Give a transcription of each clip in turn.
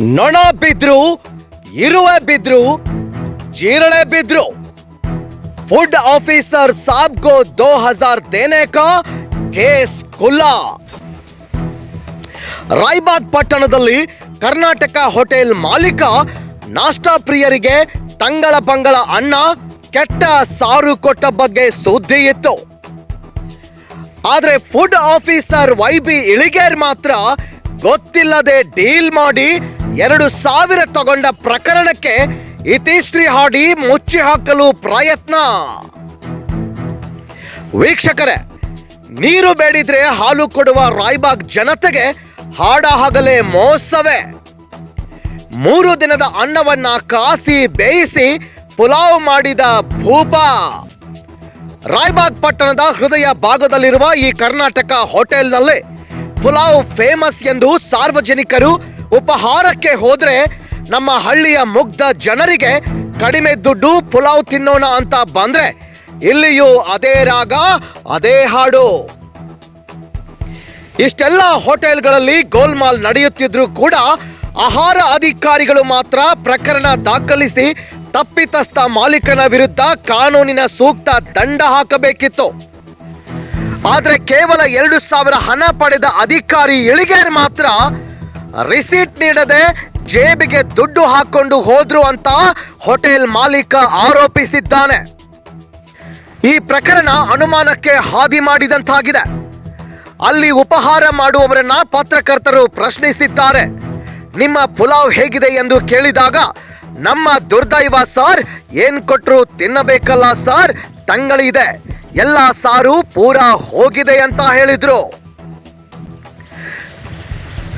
ನೊಣ ಬಿದ್ರು, ಇರುವೆ ಬಿದ್ರು ಜೀರಣೆ ಬಿದ್ರು. ಫುಡ್ ಆಫೀಸರ್ ಸಾಬ್ ಕೋ ದೋ ಹಜಾರ್ ದೇನೆ ಕಾ ಕೇಸ್ ಖುಲ್ಲಾ ರಾಯ್ಬಾಗ್ ಪಟ್ಟಣದಲ್ಲಿ ಕರ್ನಾಟಕ ಹೋಟೆಲ್ ಮಾಲೀಕ, ನಾಷ್ಟಾ ಪ್ರಿಯರಿಗೆ ತಂಗಳ ಪಂಗಳ ಅನ್ನ, ಕೆಟ್ಟ ಸಾರು ಕೊಟ್ಟ ಬಗ್ಗೆ ಸುದ್ದಿ ಇತ್ತು. ಆದರೆ food officer Y B Iliger ಮಾತ್ರ ಗೊತ್ತಿಲ್ಲದೆ ಡೀಲ್ ಮಾಡಿ ಎರಡು ಸಾವಿರ ತಗೊಂಡ ಪ್ರಕರಣಕ್ಕೆ ಇತಿಶ್ರೀ ಹಾಡಿ ಮುಚ್ಚಿ ಹಾಕಲು ಪ್ರಯತ್ನ. ವೀಕ್ಷಕರೇ, ನೀರು ಬೇಡಿದ್ರೆ ಹಾಲು ಕೊಡುವ ರಾಯ್ಬಾಗ್ ಜನತೆಗೆ ಹಾಡ ಹಗಲೇ ಮೋಸವೇ. ಮೂರು ದಿನದ ಅನ್ನವನ್ನ ಕಾಸಿ ಬೇಯಿಸಿ ಪುಲಾವ್ ಮಾಡಿದ ಭೂಪ. ರಾಯ್ಬಾಗ್ ಪಟ್ಟಣದ ಹೃದಯ ಭಾಗದಲ್ಲಿರುವ ಈ ಕರ್ನಾಟಕ ಹೋಟೆಲ್ನಲ್ಲಿ ಪುಲಾವ್ ಫೇಮಸ್ ಎಂದು ಸಾರ್ವಜನಿಕರು ಉಪಹಾರಕ್ಕೆ ಹೋದ್ರೆ ನಮ್ಮ ಹಳ್ಳಿಯ ಮುಗ್ಧ ಜನರಿಗೆ ಕಡಿಮೆ ದುಡ್ಡು ಪುಲಾವ್ ತಿನ್ನೋಣ ಅಂತ ಬಂದ್ರೆ ಇಲ್ಲಿಯೂ ಅದೇ ರಾಗ, ಅದೇ ಹಾಡು. ಇಷ್ಟೆಲ್ಲ ಹೋಟೆಲ್ಗಳಲ್ಲಿ ಗೋಲ್ಮಾಲ್ ನಡೆಯುತ್ತಿದ್ರೂ ಕೂಡ ಆಹಾರ ಅಧಿಕಾರಿಗಳು ಮಾತ್ರ ಪ್ರಕರಣ ದಾಖಲಿಸಿ ತಪ್ಪಿತಸ್ಥ ಮಾಲೀಕನ ವಿರುದ್ಧ ಕಾನೂನಿನ ಸೂಕ್ತ ದಂಡ ಹಾಕಬೇಕಿತ್ತು. ಆದರೆ ಕೇವಲ ಎರಡು ಸಾವಿರ ಹಣ ಪಡೆದ ಅಧಿಕಾರಿ ಇಳಿಗೇರ್ ಮಾತ್ರ ರಿಸೀಟ್ ನೀಡದೆ ಜೇಬಿಗೆ ದುಡ್ಡು ಹಾಕೊಂಡು ಹೋದ್ರು ಅಂತ ಹೋಟೆಲ್ ಮಾಲೀಕ ಆರೋಪಿಸಿದ್ದಾನೆ. ಈ ಪ್ರಕರಣ ಅನುಮಾನಕ್ಕೆ ಹಾದಿ ಮಾಡಿದಂತಾಗಿದೆ. ಅಲ್ಲಿ ಉಪಹಾರ ಮಾಡುವವರನ್ನ ಪತ್ರಕರ್ತರು ಪ್ರಶ್ನಿಸಿದ್ದಾರೆ. ನಿಮ್ಮ ಪುಲಾವ್ ಹೇಗಿದೆ ಎಂದು ಕೇಳಿದಾಗ, ನಮ್ಮ ದುರ್ದೈವ ಸರ್ ಏನ್ ಕೊಟ್ರು ತಿನ್ನಬೇಕಲ್ಲ ಸರ್, ತಂಗಳಿದೆ. ಎಲ್ಲ ಸಾರು ಪೂರಾ ಹೋಗಿದೆ ಅಂತ ಹೇಳಿದ್ರು.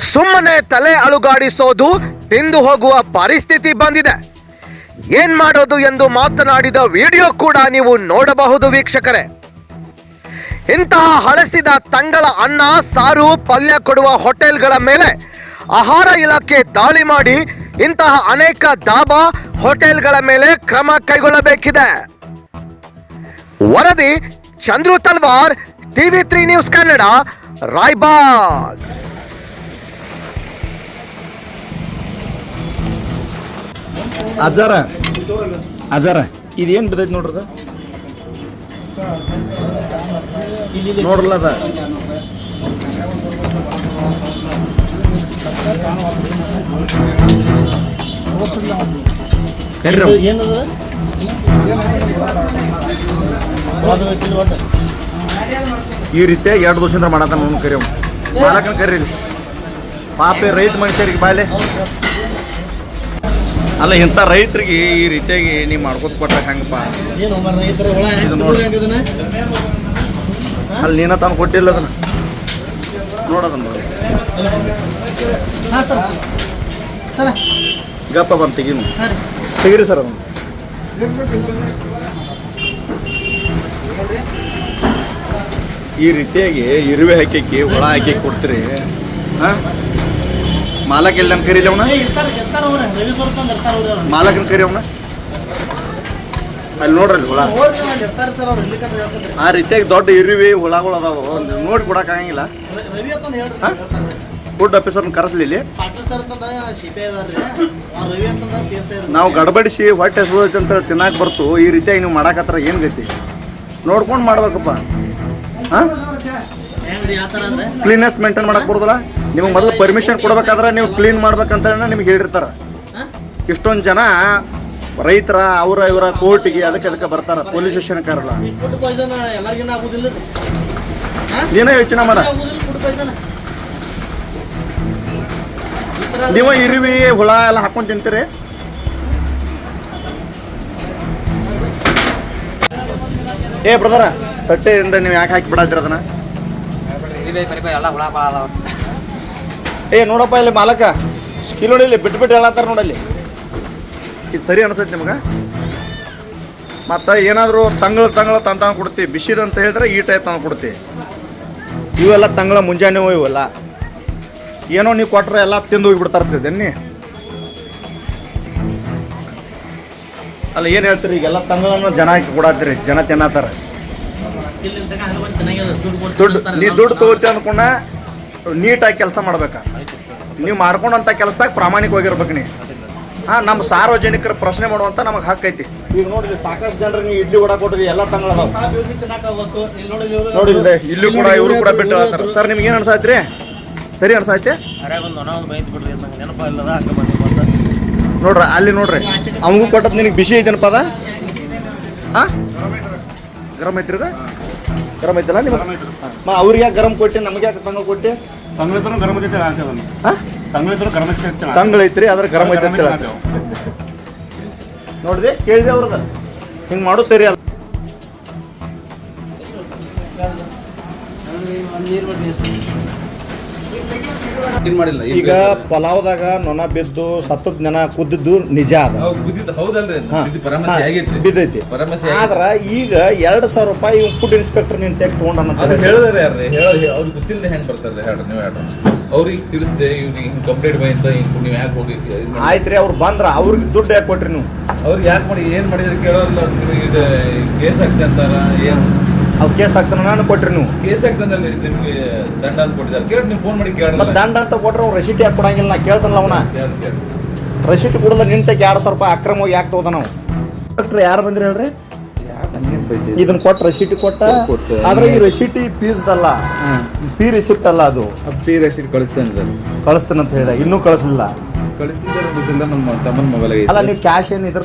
ಸುಮ್ಮನೆ ತಲೆ ಅಳುಗಾಡಿಸೋದು ತಿಂದು ಹೋಗುವ ಪರಿಸ್ಥಿತಿ ಬಂದಿದೆ. ಏನ್ ಮಾಡೋದು ಎಂದು ಮಾತನಾಡಿದ ವಿಡಿಯೋ ಕೂಡ ನೀವು ನೋಡಬಹುದು ವೀಕ್ಷಕರೇ. ಇಂತಹ ಹಳಸಿದ ತಂಗಳ ಅನ್ನ, ಸಾರು, ಪಲ್ಯ ಕೊಡುವ ಹೋಟೆಲ್ಗಳ ಮೇಲೆ ಆಹಾರ ಇಲಾಖೆ ದಾಳಿ ಮಾಡಿ ಇಂತಹ ಅನೇಕ ದಾಬಾ ಹೋಟೆಲ್ಗಳ ಮೇಲೆ ಕ್ರಮ ಕೈಗೊಳ್ಳಬೇಕಿದೆ. ವರದಿ Chandru Talwar, TV three news Kannada, Raibag. ಅಜ್ಜಾರ ಅಜ್ಜಾರ ಇದೇನು ಬಿದ್ದೈತಿ ನೋಡ್ರದ ನೋಡ್ರಲ್ಲ ಅದ ಕರ್ರಿ ಅವ್. ಏನದ ಈ ರೀತಿಯಾಗಿ ಎರಡು ದಿವಸದಿಂದ ಮಾಡತ್ತಾನ ಅವ್ನು ಕರಿ ಅವ್ನು ಮಾಲಕನ ಕರ್ರಿ ಇಲ್ಲಿ. ಪಾಪೆ ರೈತ ಮನುಷ್ಯರಿಗೆ ಬಾಲೆ ಅಲ್ಲ ಇಂಥ ರೈತರಿಗೆ ಈ ರೀತಿಯಾಗಿ ನೀವು ಮಾಡ್ಕೊತ ಕೊಟ್ಟಾಗ ಹಂಗಪ್ಪ? ಏನು ರೈತರ ಇದು ನೋಡಿ. ಅಲ್ಲಿ ನೀನ ತಾನು ಕೊಟ್ಟಿಲ್ಲ ಅದನ್ನ. ನೋಡೋದನ್ನ ನೋಡಿ. ಹಾಂ ಸರ್. ಸರ. ಗಪ್ಪ ಬಂದು ತೆಗೀನು ತೆಗೀರಿ ಸರ್ ಅದನ್ನು. ಈ ರೀತಿಯಾಗಿ ಇರುವೆ ಹಾಕಿ ಒಳ ಹಾಕಿ ಕೊಡ್ತೀರಿ. ಹಾಂ? ಮಾಲಕ್ ಎಲ್ಲ ಕರೀಲಿ ಅವನ? ಮಾಲಕನ ಕರಿ ಅವನ? ಅಲ್ಲಿ ನೋಡ್ರಿ ಹುಳ. ಆ ರೀತಿಯಾಗಿ ದೊಡ್ಡ ಇರುವಿ ಹುಳಗಳು ಅದಾವು. ನೋಡಿ ಕೊಡಕ್ಕಾಗಂಗಿಲ್ಲ ಫುಡ್ ಆಫೀಸರ್ನ ಕರೆಸ್ಲಿ ಇಲ್ಲಿ. ಸರ್ ಅಂತಂದ ಸಿಪಿ ಅದಾರ್ರಿ. ರವಿ ಅಂತಂದ ಪಿ ಎಸ್ ಐ ನಾವು ಗಡಬಡಿಸಿ ಹೊಟ್ಟೆ ಹೆಸರು ಅಂತ ತಿನ್ನಕ್ ಬರ್ತು. ಈ ರೀತಿಯಾಗಿ ನೀವು ಮಾಡಕತ್ತಾರ ಏನು ಗತಿ? ನೋಡ್ಕೊಂಡು ಮಾಡ್ಬೇಕಪ್ಪ. ಹಾಂ? ಕ್ಲೀನೆಸ್ ಮೇಂಟೈನ್ ಮಾಡಕ್ ಕೊಡೋದಿಲ್ಲ ನಿಮಗೆ ಮೊದಲು ಪರ್ಮಿಷನ್ ಕೊಡ್ಬೇಕಾದ್ರೆ ನೀವು ಕ್ಲೀನ್ ಮಾಡ್ಬೇಕಂತ ನಿಮ್ಗೆ ಹೇಳಿರ್ತಾರ. ಇಷ್ಟೊಂದು ಜನ ರೈತರ ಅವರ ಇವರ ಕೋರ್ಟಿಗೆ ಅದಕ್ಕೆ ಅದಕ್ಕೆ ಬರ್ತಾರ ಪೊಲೀಸ್ ಸ್ಟೇಷನ್ ಕಾರಲ್ಲ. ನೀನೇ ಯೋಚನೆ ಮಾಡ. ನೀವು ಇರುವಿ ಹುಳ ಎಲ್ಲ ಹಾಕೊಂಡು ತಿಂತೀರಿ. ಏ ಬ್ರದರ ತಟ್ಟೆಯಿಂದ ನೀವು ಯಾಕೆ ಹಾಕಿ ಬಿಡಾದ್ರಿ ಅದನ್ನ? ಎಲ್ಲ ಹುಳ ಭಾಳ ಅದಾವ. ಏ ನೋಡಪ್ಪ ಇಲ್ಲಿ ಮಾಲಕ. ಸ್ಕಿಲ್ ನೋಡಿ ಇಲ್ಲಿ ಬಿಟ್ಟು ಬಿಟ್ಟು ಹೇಳತ್ತಾರ ನೋಡಲ್ಲಿ. ಇದು ಸರಿ ಅನಿಸತ್ತೆ ನಿಮ್ಗೆ? ಮತ್ತು ಏನಾದರೂ ತಂಗಳ ತಂಗಳ ತಂತ ಕೊಡ್ತೀವಿ ಬಿಸಿದು ಅಂತ ಹೇಳಿದ್ರೆ ಈ ಟೈಪ್ ತಂದು ಕೊಡ್ತೀವಿ ಇವೆಲ್ಲ ತಂಗಳ ಮುಂಜಾನೆ ಇವೆಲ್ಲ ಏನೋ ನೀವು ಕೊಟ್ಟರೆ ಎಲ್ಲ ತಿಂದು ಹೋಗಿಬಿಡ್ತಾ ದನ್ನಿ ಅಲ್ಲ ಏನು ಹೇಳ್ತೀರಿ ಈಗೆಲ್ಲ ತಂಗಳನ್ನು ಜನ ಹಾಕಿ ಕೊಡತ್ತೀರಿ ಜನ ತಿನ್ನತ್ತಾರ. ದುಡ್ಡು ನೀ. ದುಡ್ಡು ತಗೋತಿ ಅಂದ್ಕೊಂಡ ನೀಟಾಗಿ ಕೆಲಸ ಮಾಡ್ಬೇಕ. ನೀವು ಮಾರ್ಕೊಂಡಂತ ಕೆಲಸದಾಗ ಪ್ರಾಮಾಣಿಕವಾಗಿರ್ಬೇಕು ನೀ. ಹಾಂ ನಮ್ಮ ಸಾರ್ವಜನಿಕರ ಪ್ರಶ್ನೆ ಮಾಡುವಂತ ನಮಗೆ ಹಕ್ಕೈತಿ ಈಗ ನೋಡಿದ್ರಿ ಸಾಕಷ್ಟು ಜನರು ನೀವು ಇಡ್ಲಿ ಕೂಡ ಕೊಟ್ಟಿದ್ರಿ ಎಲ್ಲ ತಂಗಳದಾವ. ಇಲ್ಲಿ ನೋಡಿ ಇವ್ರು- ನೋಡಿ ಇಲ್ಲೇ ಕೂಡ ಇವರು ಕೂಡ ಬಿಟ್ಟು ಹೇಳ್ತಾರೆ ಸರ್ ನಿಮ್ಗೆ ಏನು ಅನ್ಸಾಯ್ತ್ರಿ? ಸರಿ ಅನ್ಸಾಯ್ತಿ? ನೋಡ್ರಿ ಅಲ್ಲಿ ನೋಡ್ರಿ. ಅವನಿಗೂ ಕೊಟ್ಟದ್ ನಿನಗೆ ಬಿಸಿ ಐತೇನಪ್ಪ ಅದ? ಹಾಂ? ಗರಮ್ ಐತ್ರಿ ಇದು? ಗರಂ ಐತಲ್ಲ ನಿಮ್ಮ ಮಾ ಅವ್ರಿಗೆ ಯಾಕೆ ಗರಂ ಕೊಟ್ಟು ನಮ್ಗೆ ಯಾಕೆ ತಂಗ ಕೊಟ್ಟು? ತಂಗ್ಳಿದ್ರು ಗರಂ ಐತೆ ಹಾ? ತಂಗಳಿದ್ರು ಗರಂ ಐತೆ ತಂಗ್ಳೈತ್ರಿ ಐತ್ರಿ ಅದ್ರ ಗರಂ ಐತೆ ಅಂತ. ನೋಡಿದೆ ಕೇಳಿದೆ ಅವ್ರದ ಹಿಂಗೆ ಮಾಡು ಸರಿ ಅಲ್ಲ. ಏನ್ ಮಾಡಿಲ್ಲ. ಈಗ ಪಲಾವ್ದಾಗ ನೊಣ ಬಿದ್ದು ಸತ್ತದ ನೆನ ಕುದ್ದಿದ್ದು ನಿಜ ಅದ. ಬಿದ್ದೈತಿ. ಆದ್ರ ಈಗ ಎರಡ್ ಸಾವಿರ ರೂಪಾಯಿ ಫುಡ್ ಇನ್ಸ್ಪೆಕ್ಟರ್ ನೀನ್ ತೆಗ್ ತಗೊಂಡ ಹೇಳಿದಾರೆ ಯಾರ್ರಿ? ಹೇಳಿ ಅವ್ರಿಗೆ ಗೊತ್ತಿಲ್ಲದೆ ಹೆಂಗ್ ಬರ್ತಾರೆ ಹೇಳ್ರಿ ನೀವು ಹೇಳ್ರಿ. ಅವ್ರಿಗೆ ತಿಳಿಸ್ದೆ ಇವ್ರಿಗೆ ಹಿಂಗ್ ಕಂಪ್ಲೇಂಟ್ ಬಂತ ನೀವು ಯಾಕೆ ಹೋಗಿ ಆಯ್ತ್ರಿ ಅವ್ರು ಬಂದ್ರ ಅವ್ರಿಗೆ ದುಡ್ಡು ಯಾಕೆ ಕೊಟ್ರಿ ನೀವು? ಅವ್ರಿಗೆ ಯಾಕೆ ಮಾಡಿ ಏನ್ ಮಾಡಿದ್ರೆ ಕೇಳೋಲ್ಲ ಇದು ಕೇಸ್ ಆಗ್ತದೆ ಅಂತಾರ ಏನ್? ಅವ್ರು ಕೇಸ್ ಹಾಕ್ತಾನ ನಾನು ಕೊಟ್ರಿ ನೀವು. ಕೇಸ್ ಆಗ್ತದಲ್ಲಿ ನಿಮಗೆ ದಂಡ ಅಂತ ಕೊಟ್ಟಿದ್ದಾರೆ. ಕೇಳಿ ನೀವು ಫೋನ್ ಮಾಡಿ ಕೇಳಲ್ಲ. ಮತ್ ದಂಡ ಅಂತ ಕೊಟ್ರೆ ಅವ್ರು ರೆಸಿಟ್ ಯಾಕೆ ಕೊಡಂಗಿಲ್ಲ ನಾ ಕೇಳ್ತಾನಲ್ಲ ಅವನ. ಕೇಳ್- ಕೇಳ್. ರೆಸಿಟ್ ಕೊಡಲ್ಲ ನಿಂತಕ್ಕೆ ಎರಡು ಸಾವಿರ ರೂಪಾಯಿ ಅಕ್ರಮವಾಗಿ ಯಾಕೆ ತಗೋದ ನಾವು ಡಾಕ್ಟ್ರ್ ಯಾರು ಬಂದ್ರಿ ಹೇಳ್ರಿ? ಇದನ್ನ ಕೊಟ್ಟು ರೆಸಿಟ್ ಕೊಟ್ಟ. ಕೊಟ್ಟು. ಆದ್ರೆ ಈ ರೆಸಿಟಿ ಫೀಸ್ ಅಲ್ಲ ಫೀ ರಿಸಿಪ್ಟ್ ಅಲ್ಲ ಅದು. ಫ್ರೀ ರೆಸಿಟ್ ಕಳಿಸ್ತೇನೆ ಸರ್. ಕಳಿಸ್ತಾನಂತ ಹೇಳಿದ ಇನ್ನೂ ಕಳಿಸಲಿಲ್ಲ. ಕಳಿಸಿದ್ರೆ ಗೊತ್ತಿಲ್ಲ ನಮ್ಮ ತಮ್ಮನ ಮೊಬೈಲ್ ಅಲ್ಲ ನೀವು ಕ್ಯಾಶ್ ಏನಿದ್ರ